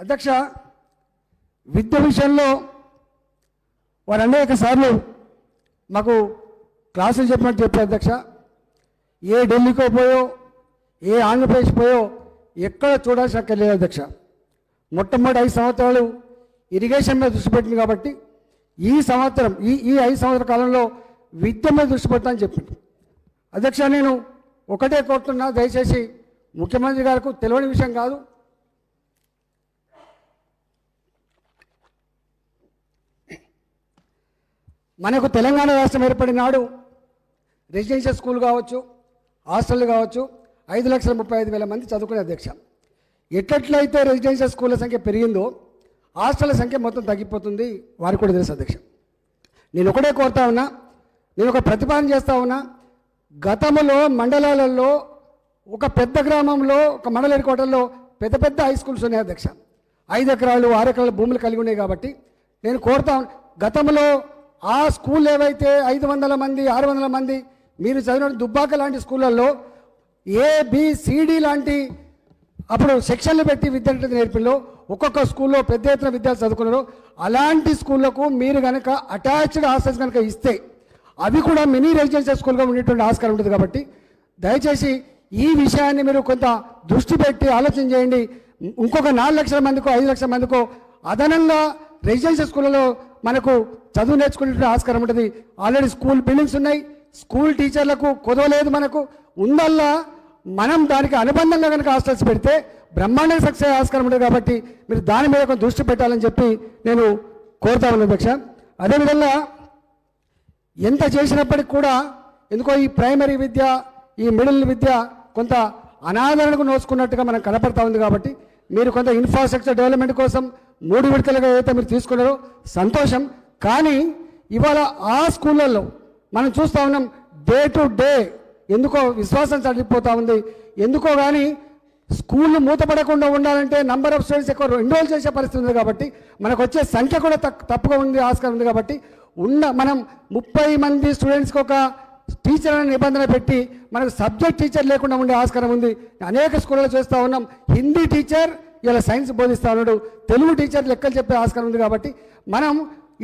అధ్యక్ష విద్య విషయంలో వారు అనేక సార్లు మాకు క్లాసులు చెప్పినట్టు చెప్పారు అధ్యక్ష. ఏ ఢిల్లీకో పోయో ఏ ఆంధ్రప్రదేశ్ పోయో ఎక్కడ చూడాల్సిన అక్కర్లేదు అధ్యక్ష. మొట్టమొదటి ఐదు సంవత్సరాలు ఇరిగేషన్ మీద దృష్టి పెట్టింది కాబట్టి ఈ సంవత్సరం ఈ ఈ ఐదు సంవత్సర కాలంలో విద్య మీద దృష్టి పెట్టాలని చెప్పింది. అధ్యక్ష నేను ఒకటే కోరుతున్నా దయచేసి ముఖ్యమంత్రి గారికి తెలియని విషయం కాదు. మనకు తెలంగాణ రాష్ట్రం ఏర్పడిన నాడు రెసిడెన్షియల్ స్కూల్ కావచ్చు హాస్టల్ కావచ్చు ఐదు లక్షల ముప్పై ఐదు వేల మంది చదువుకునే అధ్యక్ష. ఎట్లట్లయితే రెసిడెన్షియల్ స్కూళ్ళ సంఖ్య పెరిగిందో హాస్టళ్ళ సంఖ్య మొత్తం తగ్గిపోతుంది వారికి కూడా తెలుసు అధ్యక్ష. నేను ఒకటే కోరుతా ఉన్నా నేను ఒక ప్రతిపాదన చేస్తా ఉన్నా గతంలో మండలాలలో ఒక పెద్ద గ్రామంలో ఒక మండల హెడ్ పెద్ద పెద్ద హై స్కూల్స్ ఉన్నాయి అధ్యక్ష. ఐదు ఎకరాలు ఆరు ఎకరాలు భూములు కలిగి ఉన్నాయి కాబట్టి నేను కోరుతా గతంలో ఆ స్కూల్ ఏవైతే ఐదు వందల మంది ఆరు వందల మంది మీరు చదివిన దుబ్బాక లాంటి స్కూళ్ళల్లో ఏబిసిడి లాంటి అప్పుడు సెక్షన్లు పెట్టి విద్యార్థులకు నేర్పిల్లో ఒక్కొక్క స్కూల్లో పెద్ద ఎత్తున విద్యార్థులు చదువుకున్నారు. అలాంటి స్కూళ్ళకు మీరు కనుక అటాచ్డ్ హాస్టల్స్ కనుక ఇస్తే అవి కూడా మినీ రెసిడెన్షియల్ స్కూల్గా ఉండేటువంటి ఆస్కారం ఉంటుంది కాబట్టి దయచేసి ఈ విషయాన్ని మీరు కొంత దృష్టి పెట్టి ఆలోచన చేయండి. ఇంకొక నాలుగు లక్షల మందికో ఐదు లక్షల మందికో అదనంగా రెసిడెన్షియల్ స్కూళ్ళలో మనకు చదువు నేర్చుకునే ఆస్కారం ఉంటుంది. ఆల్రెడీ స్కూల్ బిల్డింగ్స్ ఉన్నాయి. స్కూల్ టీచర్లకు కుదవలేదు మనకు. ఉందల్లా మనం దానికి అనుబంధంగా కనుక హాస్టల్స్ పెడితే బ్రహ్మాండ సక్సెస్ ఆస్కారం ఉంటుంది కాబట్టి మీరు దాని మీద కొంచెం దృష్టి పెట్టాలని చెప్పి నేను కోరుతా ఉన్నాను అధ్యక్ష. అదేవిధంగా ఎంత చేసినప్పటికి కూడా ఎందుకో ఈ ప్రైమరీ విద్య ఈ మిడిల్ విద్య కొంత అనాదరణకు నోచుకున్నట్టుగా మనం కనపడతా ఉంది కాబట్టి మీరు కొంత ఇన్ఫ్రాస్ట్రక్చర్ డెవలప్మెంట్ కోసం మూడు విడతలుగా ఏదైతే మీరు తీసుకున్నారో సంతోషం. కానీ ఇవాళ ఆ స్కూళ్ళల్లో మనం చూస్తూ ఉన్నాం డే టు డే ఎందుకో విశ్వాసం చడిపోతూ ఉంది. ఎందుకో కానీ స్కూళ్ళు మూతపడకుండా ఉండాలంటే నంబర్ ఆఫ్ స్టూడెంట్స్ ఎక్కువ ఎన్రోల్ చేసే పరిస్థితి ఉంది కాబట్టి మనకు వచ్చే సంఖ్య కూడా తక్- తప్పుగా ఉంది ఆస్కారం ఉంది కాబట్టి ఉన్న మనం ముప్పై మంది స్టూడెంట్స్కి ఒక టీచర్ అనే నిబంధన పెట్టి మనకు సబ్జెక్ట్ టీచర్ లేకుండా ఉండే ఆస్కారం ఉంది. అనేక స్కూళ్ళలో చూస్తూ ఉన్నాం. హిందీ టీచర్ ఇలా సైన్స్ బోధిస్తా ఉన్నాడు. తెలుగు టీచర్ లెక్కలు చెప్పే ఆస్కారం ఉంది కాబట్టి మనం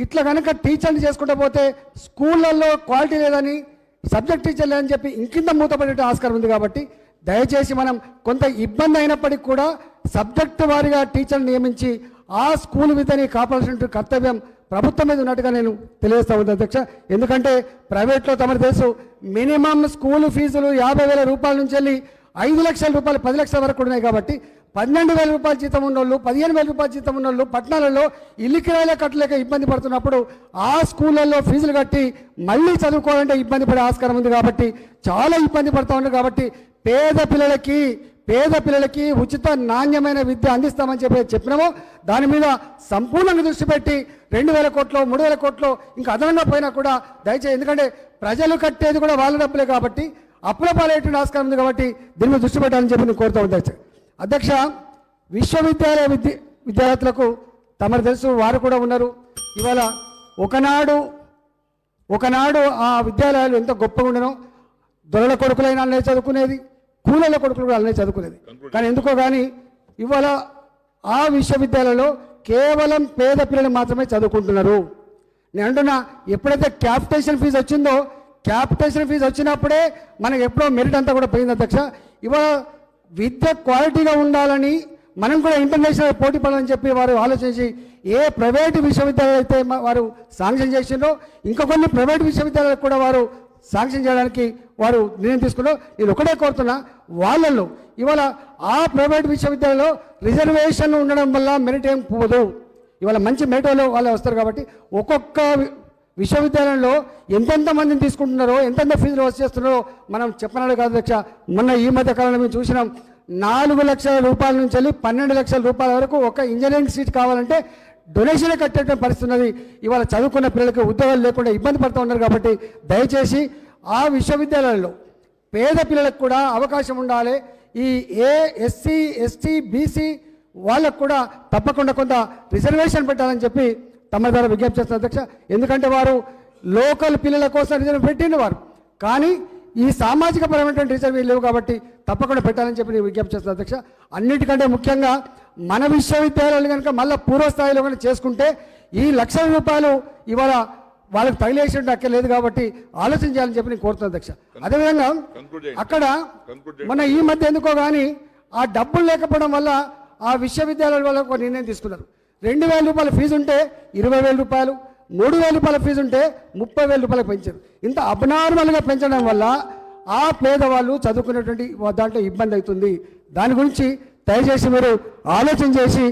ఇట్లా కనుక టీచర్ని చేసుకుంటూ పోతే స్కూళ్ళల్లో క్వాలిటీ లేదని సబ్జెక్ట్ టీచర్ లేదని చెప్పి ఇంకింత మూతపడే ఆస్కారం ఉంది కాబట్టి దయచేసి మనం కొంత ఇబ్బంది అయినప్పటికీ కూడా సబ్జెక్టు వారిగా టీచర్ని నియమించి ఆ స్కూల్ విద్యని కాపాడాల్సిన కర్తవ్యం ప్రభుత్వం మీద ఉన్నట్టుగా నేను తెలియజేస్తా ఉంది అధ్యక్ష. ఎందుకంటే ప్రైవేట్లో తమకు తెలుసు మినిమం స్కూల్ ఫీజులు యాభై వేల రూపాయల నుంచి వెళ్ళి ఐదు లక్షల రూపాయలు పది లక్షల వరకు ఉన్నాయి కాబట్టి పన్నెండు వేల రూపాయల జీతం ఉన్నోళ్ళు పదిహేను వేల రూపాయల జీతం ఉన్నోళ్ళు పట్టణాలలో ఇల్లు కిరాయిలే కట్టలేక ఇబ్బంది పడుతున్నప్పుడు ఆ స్కూళ్ళల్లో ఫీజులు కట్టి మళ్ళీ చదువుకోవాలంటే ఇబ్బంది పడే ఆస్కారం ఉంది కాబట్టి చాలా ఇబ్బంది పడుతూ ఉన్నారు కాబట్టి పేద పిల్లలకి పేద పిల్లలకి ఉచిత నాణ్యమైన విద్య అందిస్తామని చెప్పి చెప్పినామో. దాని మీద సంపూర్ణంగా దృష్టి పెట్టి రెండు వేల కోట్లు మూడు వేల కోట్లు ఇంకా అదనంగా పోయినా కూడా దయచేసి ఎందుకంటే ప్రజలు కట్టేది కూడా వాళ్ళ డబ్బులే కాబట్టి అప్పుల ఆస్కారం ఉంది కాబట్టి దీని మీద దృష్టి పెట్టాలని చెప్పి నేను కోరుతా ఉంటాను అధ్యక్ష విశ్వవిద్యాలయ విద్య విద్యార్థులకు తమరు తెలుసు వారు కూడా ఉన్నారు. ఇవాళ ఒకనాడు ఒకనాడు ఆ విద్యాలయాలు ఎంత గొప్పగా ఉండనో దొరల కొడుకులైన అల్లే చదువుకునేది కూలల కొడుకులు కూడా అల్లే చదువుకునేది. కానీ ఎందుకో కానీ ఇవాళ ఆ విశ్వవిద్యాలయంలో కేవలం పేద పిల్లలు మాత్రమే చదువుకుంటున్నారు. నేను అంటున్నా ఎప్పుడైతే క్యాపిటేషన్ ఫీజు వచ్చిందో క్యాపిటేషన్ ఫీజు వచ్చినప్పుడే మనకు ఎప్పుడో మెరిట్ అంతా కూడా పోయింది అధ్యక్ష. ఇవాళ విద్య క్వాలిటీగా ఉండాలని మనం కూడా ఇంటర్నేషనల్ పోటీ పడాలని చెప్పి వారు ఆలోచించి ఏ ప్రైవేటు విశ్వవిద్యాలయాలు అయితే వారు శాంక్షన్ చేసిందో ఇంకా కొన్ని ప్రైవేట్ విశ్వవిద్యాలయాలకు కూడా వారు శాంక్షన్ చేయడానికి వారు నిర్ణయం తీసుకున్నారు. నేను ఒకటే కోరుతున్నా వాళ్ళల్లో ఇవాళ ఆ ప్రైవేట్ విశ్వవిద్యాలయంలో రిజర్వేషన్ ఉండడం వల్ల మెరిట్ ఏం పోదు. ఇవాళ మంచి మెరిట్ వాళ్ళు వస్తారు కాబట్టి ఒక్కొక్క విశ్వవిద్యాలయంలో ఎంతెంత మందిని తీసుకుంటున్నారో ఎంతెంత ఫీజులు వచ్చేస్తున్నారో మనం చెప్పనాడు కాదు అధ్యక్ష. మొన్న ఈ మధ్య కాలంలో మేము చూసినాం నాలుగు లక్షల రూపాయల నుంచి వెళ్ళి పన్నెండు లక్షల రూపాయల వరకు ఒక ఇంజనీరింగ్ సీట్ కావాలంటే డొనేషన్ కట్టేటువంటి పరిస్థితి ఉన్నది. ఇవాళ చదువుకున్న పిల్లలకు ఉద్యోగాలు లేకుండా ఇబ్బంది పడుతూ ఉన్నారు కాబట్టి దయచేసి ఆ విశ్వవిద్యాలయంలో పేద పిల్లలకు కూడా అవకాశం ఉండాలి. ఈ ఏ ఎస్సీ ఎస్టీ బీసీ వాళ్ళకు కూడా తప్పకుండా కొంత రిజర్వేషన్ పెట్టాలని చెప్పి తమ ద్వారా విజ్ఞప్తి చేస్తారు అధ్యక్ష. ఎందుకంటే వారు లోకల్ పిల్లల కోసం రిజర్వ్ పెట్టిన వారు కానీ ఈ సామాజిక పరమైనటువంటి రిజర్వ్ లేవు కాబట్టి తప్పకుండా పెట్టాలని చెప్పి నేను విజ్ఞప్తి చేస్తాను అధ్యక్ష. అన్నిటికంటే ముఖ్యంగా మన విశ్వవిద్యాలయాలు కనుక మళ్ళీ పూర్వస్థాయిలో కనుక చేసుకుంటే ఈ లక్షల రూపాయలు ఇవాళ వాళ్ళకి తగిలేసినట్టు అక్కర్లేదు కాబట్టి ఆలోచన చేయాలని చెప్పి నేను కోరుతున్నాను అధ్యక్ష. అదేవిధంగా. అక్కడ. మన ఈ మధ్య ఎందుకో కానీ ఆ డబ్బులు లేకపోవడం వల్ల ఆ విశ్వవిద్యాలయాల వల్ల ఒక నిర్ణయం తీసుకున్నారు. రెండు వేల రూపాయల ఫీజు ఉంటే ఇరవై వేల రూపాయలు మూడు వేల రూపాయల ఫీజు ఉంటే ముప్పై వేల రూపాయలకు పెంచారు. ఇంత అబ్నార్మల్గా పెంచడం వల్ల ఆ పేదవాళ్ళు చదువుకునేటువంటి దాంట్లో ఇబ్బంది అవుతుంది. దాని గురించి దయచేసి మీరు ఆలోచన చేసి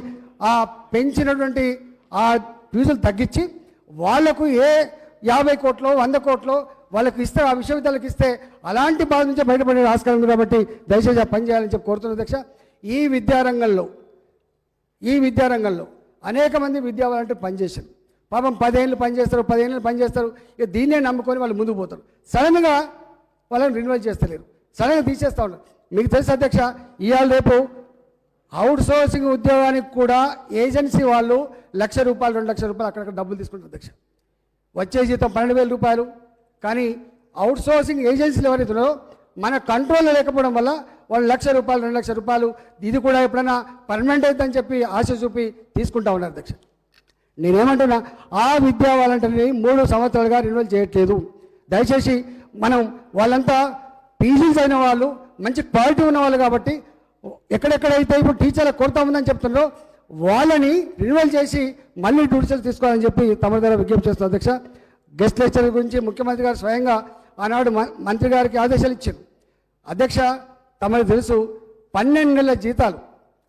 ఆ పెంచినటువంటి ఆ ఫీజులు తగ్గించి వాళ్ళకు ఏ యాభై కోట్లో వంద కోట్లో వాళ్ళకి ఇస్తే ఆ విశ్వవిద్యాలయాలకు ఇస్తే అలాంటి బాధ నుంచి బయటపడే ఆస్కారం ఉంది కాబట్టి దయచేసి ఆ పని చేయాలని చెప్పి కోరుతున్న అధ్యక్ష. ఈ విద్యారంగంలో ఈ విద్యారంగంలో అనేక మంది విద్యావాలంటే పనిచేశారు పాపం పదేళ్ళు పనిచేస్తారు పదిహేనులు పనిచేస్తారు ఇక దీన్నే నమ్ముకొని వాళ్ళు ముందుకు పోతారు. సడన్గా వాళ్ళని రిన్యూవల్ చేస్తలేరు. సడన్గా తీసేస్తా ఉన్నారు. మీకు తెలుసు అధ్యక్ష ఇవాళ రేపు అవుట్ సోర్సింగ్ ఉద్యోగానికి కూడా ఏజెన్సీ వాళ్ళు లక్ష రూపాయలు రెండు లక్షల రూపాయలు అక్కడక్కడ డబ్బులు తీసుకుంటారు అధ్యక్ష. వచ్చే జీతం పన్నెండు వేల రూపాయలు. కానీ అవుట్ సోర్సింగ్ ఏజెన్సీలు ఎవరైతే మన కంట్రోల్లో లేకపోవడం వల్ల వాళ్ళు లక్ష రూపాయలు రెండు లక్షల రూపాయలు ఇది కూడా ఎప్పుడైనా పర్మనెంట్ అవుతుందని చెప్పి ఆశ చూపి తీసుకుంటా ఉన్నారు అధ్యక్ష. నేనేమంటున్నా ఆ విద్యా వాలంటీర్ని మూడు సంవత్సరాలుగా రెన్యువల్ చేయట్లేదు. దయచేసి మనం వాళ్ళంతా పీజీస్ అయిన వాళ్ళు మంచి క్వాలిటీ ఉన్న వాళ్ళు కాబట్టి ఎక్కడెక్కడైతే ఇప్పుడు టీచర్ల కొరత ఉందని చెప్తున్నారో వాళ్ళని రిన్యువల్ చేసి మళ్ళీ డ్యూటీస్ తీసుకోవాలని చెప్పి తమ ద్వారా విజ్ఞప్తి చేస్తున్నారు అధ్యక్ష. గెస్ట్ లెక్చర్ గురించి ముఖ్యమంత్రి గారు స్వయంగా ఆనాడు మంత్రి గారికి ఆదేశాలు ఇచ్చారు. అధ్యక్ష తమకు తెలుసు పన్నెండు నెలల జీతాలు.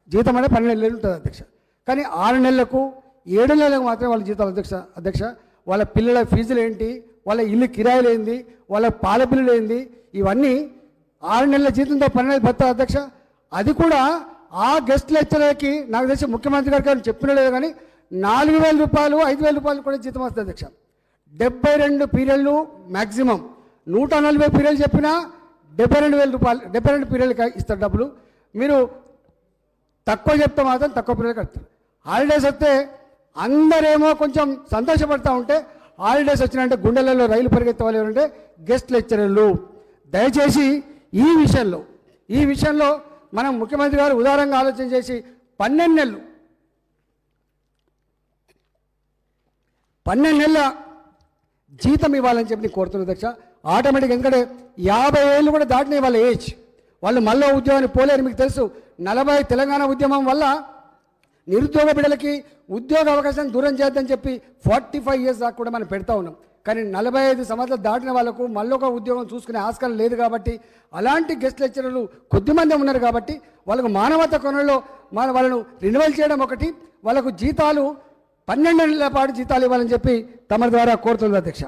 జీతం అంటే పన్నెండు నెలలు ఉంటుంది అధ్యక్ష. కానీ ఆరు నెలలకు ఏడు నెలలకు మాత్రమే వాళ్ళ జీతాలు అధ్యక్ష అధ్యక్ష. వాళ్ళ పిల్లల ఫీజులు ఏంటి? వాళ్ళ ఇల్లు కిరాయిలు ఏంది? వాళ్ళ పాల బిల్లులు ఏంది? ఇవన్నీ ఆరు నెలల జీతంతో పన్నెండు భర్త అధ్యక్ష. అది కూడా ఆ గెస్ట్ లెక్చరర్కి నాకు తెలిసి ముఖ్యమంత్రి గారికి గారు చెప్పిన లేదు కానీ నాలుగు వేల రూపాయలు ఐదు వేల రూపాయలు కూడా జీతం వస్తుంది అధ్యక్ష. డెబ్బై రెండు పీరియడ్లు మ్యాక్సిమం నూట నలభై పీరియడ్లు చెప్పినా డెబ్బై రెండు వేల రూపాయలు డెబ్బై రెండు పీరియడ్లకి ఇస్తారు డబ్బులు. మీరు తక్కువ చెప్తే మాత్రం తక్కువ పీరియడ్ కడతారు. హాలిడేస్ వస్తే అందరేమో కొంచెం సంతోషపడతా ఉంటే హాలిడేస్ వచ్చినంటే గుండెలలో రైలు పరిగెత్తే వాళ్ళు ఎవరంటే గెస్ట్ లెక్చరర్లు. దయచేసి ఈ విషయంలో ఈ విషయంలో మనం ముఖ్యమంత్రి గారు ఉదారంగా ఆలోచన చేసి పన్నెండు నెలలు పన్నెండు నెలల జీతం ఇవ్వాలని చెప్పి నేను కోరుతున్నా దక్ష ఆటోమేటిక్ ఎందుకంటే యాభై ఏళ్ళు కూడా దాటినాయి వాళ్ళ ఏజ్. వాళ్ళు మళ్ళీ ఉద్యోగానికి పోలేరు మీకు తెలుసు. నలభై తెలంగాణ ఉద్యమం వల్ల నిరుద్యోగ బిడ్డలకి ఉద్యోగ అవకాశాన్ని దూరం చేద్దని చెప్పి ఫార్టీ ఫైవ్ ఇయర్స్ దాకా కూడా మనం పెడతా ఉన్నాం. కానీ నలభై ఐదు సంవత్సరాలు దాటిన వాళ్ళకు మళ్ళీ ఒక ఉద్యోగం చూసుకునే ఆస్కారం లేదు కాబట్టి అలాంటి గెస్ట్ లెక్చరర్లు కొద్దిమంది ఉన్నారు కాబట్టి వాళ్ళకు మానవత కొనలో మన వాళ్ళను రినివల్ చేయడం ఒకటి వాళ్ళకు జీతాలు పన్నెండు నెలల పాటు జీతాలు ఇవ్వాలని చెప్పి తమ ద్వారా కోరుతుంది అధ్యక్ష.